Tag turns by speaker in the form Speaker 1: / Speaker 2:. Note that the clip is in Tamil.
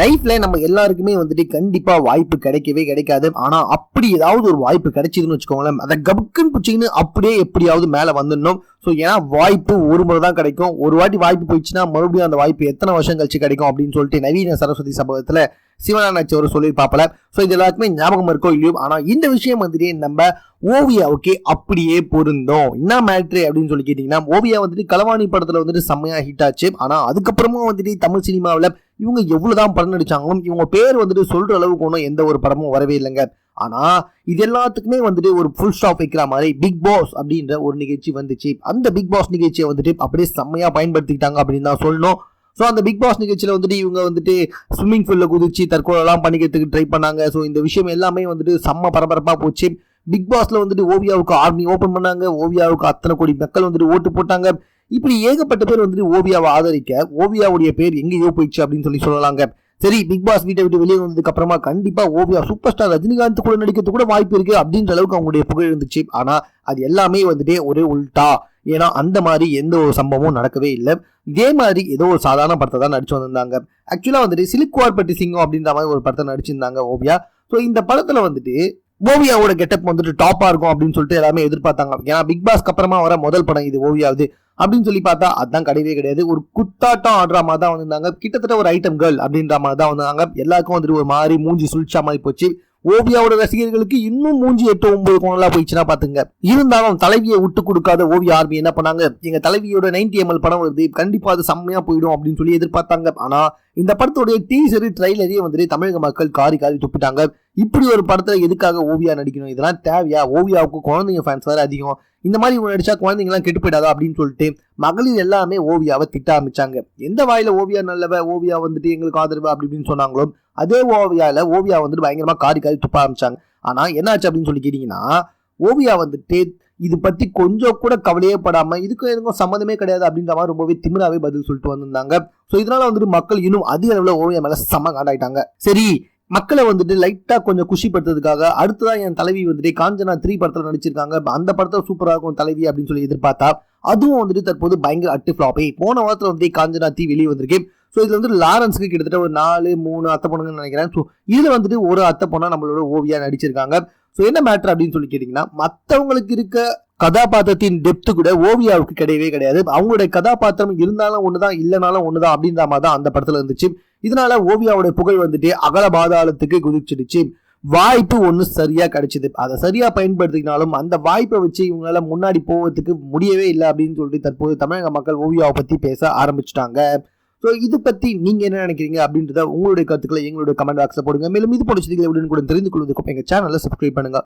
Speaker 1: லைஃப்ல நம்ம எல்லாருக்குமே வந்துட்டு கண்டிப்பா வாய்ப்பு கிடைக்கவே கிடைக்காது. ஆனா அப்படி ஏதாவது ஒரு வாய்ப்பு கிடைச்சதுன்னு வச்சுக்கோங்களேன். அதை கபுக்குன்னு பிடிச்சிங்கன்னு அப்படியே எப்படியாவது மேல வந்துடணும். ஸோ ஏன்னா வாய்ப்பு ஒரு முறை தான் கிடைக்கும். ஒரு வாட்டி வாய்ப்பு போயிடுச்சுன்னா மறுபடியும் அந்த வாய்ப்பு எத்தனை வருஷம் கழிச்சு கிடைக்கும் அப்படின்னு சொல்லிட்டு நவீன சரஸ்வதி சம்பவத்துல சிவனாச்சி அவர் சொல்லி பார்ப்பல ஸோ இது எல்லாருக்குமே ஞாபகம் இருக்கோ இல்லையோ? ஆனா இந்த விஷயம் வந்துட்டு நம்ம ஓவியாவுக்கு அப்படியே பொருந்தோம். என்ன மேட்ரு அப்படின்னு சொல்லி கேட்டீங்கன்னா ஓவியா வந்துட்டு களவாணி படத்துல வந்துட்டு செம்மையா ஹிட் ஆச்சு. ஆனா அதுக்கப்புறமா வந்துட்டு தமிழ் சினிமாவில் இவங்க எவ்வளோதான் படம் நடித்தாங்களும் இவங்க பேர் வந்துட்டு சொல்கிற அளவுக்கு ஒன்றும் எந்த ஒரு படமும் வரவே இல்லைங்க. ஆனால் இது எல்லாத்துக்குமே வந்துட்டு ஒரு ஃபுல் ஸ்டாப் வைக்கிற மாதிரி பிக் பாஸ் அப்படின்ற ஒரு நிகழ்ச்சி வந்துச்சு. அந்த பிக் பாஸ் நிகழ்ச்சியை வந்துட்டு அப்படியே செம்மையாக பயன்படுத்திக்கிட்டாங்க அப்படின்னு தான் சொல்லணும். ஸோ அந்த பிக் பாஸ் நிகழ்ச்சியில் வந்துட்டு இவங்க வந்துட்டு ஸ்விம்மிங் பூலில் குதிச்சு தற்கொலைலாம் பண்ணிக்கிறதுக்கு ட்ரை பண்ணாங்க. ஸோ இந்த விஷயம் எல்லாமே வந்துட்டு செம்ம பரபரப்பாக போச்சு. பிக் பாஸில் வந்துட்டு ஓவியாவுக்கு ஆர்மி ஓப்பன் பண்ணாங்க. ஓவியாவுக்கு அத்தனை கோடி மக்கள் வந்துட்டு ஓட்டு போட்டாங்க. இப்படி ஏகப்பட்ட பேர் வந்துட்டு ஓவியாவை ஆதரிக்க ஓவியாவுடைய பேர் எங்கேயோ போயிடுச்சு அப்படின்னு சொல்லி சொல்லலாங்க. சரி பிக் பாஸ் வீட்டை விட்டு வெளியே வந்ததுக்கு அப்புறமா கண்டிப்பா ஓவியா சூப்பர் ஸ்டார் ரஜினிகாந்த் கூட நடிக்கிறது கூட வாய்ப்பு இருக்கு அப்படின்ற அளவுக்கு அவங்களுடைய புகழ் இருந்துச்சு. ஆனா அது எல்லாமே வந்துட்டு ஒரே உல்டா ஏன்னா அந்த மாதிரி எந்த ஒரு சம்பவமும் நடக்கவே இல்லை. இதே மாதிரி ஏதோ ஒரு சாதாரண படத்தை தான் நடிச்சு வந்திருந்தாங்க. ஆக்சுவலாக வந்துட்டு சிலுக்குவார்பட்டி சிங்கம் அப்படின்ற மாதிரி ஒரு படத்தை நடிச்சிருந்தாங்க ஓவியா ஸோ இந்த படத்தில் வந்துட்டு ஓவியாவோட கெட்டப் வந்துட்டு டாப்பாக இருக்கும் அப்படின்னு சொல்லிட்டு எல்லாமே எதிர்பார்த்தாங்க. ஏன்னா பிக் பாஸ்க்கு அப்புறமா வர முதல் படம் இது ஓவியாவது அப்படின்னு சொல்லி பார்த்தா அதான் கிடையவே கிடையாது. ஒரு குத்தாட்டம் ஆடுற மாதிரி தான் வந்திருந்தாங்க. கிட்டத்தட்ட ஒரு ஐட்டம் கேர்ள் அப்படின்ற மாதிரி தான் வந்தாங்க எல்லாருக்கும் வந்துட்டு ஒரு மாதிரி மூஞ்சி சுழிச்சா மாதிரி போச்சு. ஓவியாவோட ரசிகர்களுக்கு இன்னும் மூஞ்சி எட்டு ஒன்பது கோணலா போயிடுச்சுன்னா பாத்துங்க. இருந்தாலும் தலைவியை விட்டு கொடுக்காத ஓவிய ஆர்மி என்ன பண்ணாங்க? எங்க தலைவியோட நைன்டி எம்எல் படம் வருது கண்டிப்பா அது செம்மையா போயிடும் அப்படின்னு சொல்லி எதிர்பார்த்தாங்க. ஆனா இந்த படத்துடைய டீசரு ட்ரைலரே வந்துட்டு தமிழக மக்கள் காரி காரி துப்பிட்டாங்க. இப்படி ஒரு படத்துல எதுக்காக ஓவியா நடிக்கணும்? இதெல்லாம் தேவையா? ஓவியாவுக்கு குழந்தைங்க ஃபேன்ஸ் வேற அதிகம். இந்த மாதிரி இவங்க நடிச்சா குழந்தைங்கலாம் கெட்டு போயிடாதா அப்படின்னு சொல்லிட்டு மகளிர் எல்லாமே ஓவியாவை திட்ட ஆரம்பிச்சாங்க. எந்த வாயில ஓவியா நல்லவ ஓவியா வந்துட்டு எங்களுக்கு ஆதரவு அப்படின்னு சொன்னாங்களோ அதே ஓவியாவில் ஓவியா வந்துட்டு பயங்கரமாக காரி காரி துப்ப ஆரம்பிச்சாங்க. ஆனால் என்னாச்சு அப்படின்னு சொல்லி கேட்டிங்கன்னா ஓவியா வந்துட்டு இது பற்றி கொஞ்சம் கூட கவலையே படாமல் இதுக்கும் எதுக்கும் சம்மந்தமே கிடையாது அப்படின்ற மாதிரி ரொம்பவே திமிராவே பதில் சொல்லிட்டு வந்திருந்தாங்க. ஸோ இதனால் வந்துட்டு மக்கள் இன்னும் அதிக அளவில் ஓவியா மேலே செம்ம காண்டாயிட்டாங்க. சரி மக்களை வந்துட்டு லைட்டாக கொஞ்சம் குஷிப்படுத்துறதுக்காக அடுத்ததான் என் தலைவி வந்துட்டு காஞ்சனா த்ரீ படத்தில் நடிச்சிருக்காங்க. அந்த படத்தை சூப்பராக இருக்கும் தலைவி அப்படின்னு சொல்லி எதிர்பார்த்தா அதுவும் வந்துட்டு தற்போது பயங்கர அட்டு ஃப்ளாப்பே போன வாரத்தில் வந்து காஞ்சனா தீ வெளியே வந்திருக்கு. ஸோ இதில் வந்து லாரன்ஸுக்கு கிட்டத்தட்ட ஒரு நாலு மூணு அத்தை பொண்ணுங்கன்னு நினைக்கிறேன். ஸோ இதில் வந்துட்டு ஒரு அத்தை பொண்ணாக நம்மளோட ஓவியா நடிச்சிருக்காங்க. ஸோ என்ன மேட்ரு அப்படின்னு சொல்லி கேட்டிங்கன்னா மற்றவங்களுக்கு இருக்க கதாபாத்திரத்தின் டெப்த் கூட ஓவியாவுக்கு கிடையவே கிடையாது. அவங்களுடைய கதாபாத்திரம் இருந்தாலும் ஒன்று தான் இல்லைனாலும் ஒண்ணுதான் அப்படின்ற மாதிரி தான் அந்த படத்தில் இருந்துச்சு. இதனால ஓவியாவோட புகழ் வந்துட்டு அகல பாதாளத்துக்கு குதிச்சிடுச்சு. வாய்ப்பு ஒன்று சரியாக கிடைச்சிது. அதை சரியாக பயன்படுத்தினாலும் அந்த வாய்ப்பை வச்சு இவங்களால முன்னாடி போவதுக்கு முடியவே இல்லை அப்படின்னு சொல்லிட்டு தற்போது தமிழக மக்கள் ஓவியாவை பற்றி பேச ஆரம்பிச்சிட்டாங்க. ஸோ இது பற்றி நீங்கள் என்ன நினைக்கிறீங்க அப்படின்றத உங்களுடைய கருத்துக்களை எங்களுடைய கமெண்ட் பாக்ஸில் போடுங்க. மேலும் இது போன்ற செய்திகளை உடனுக்குடன் தெரிந்து கொள்வதற்கு எங்கள் சேனலை சப்ஸ்கிரைப் பண்ணுங்கள்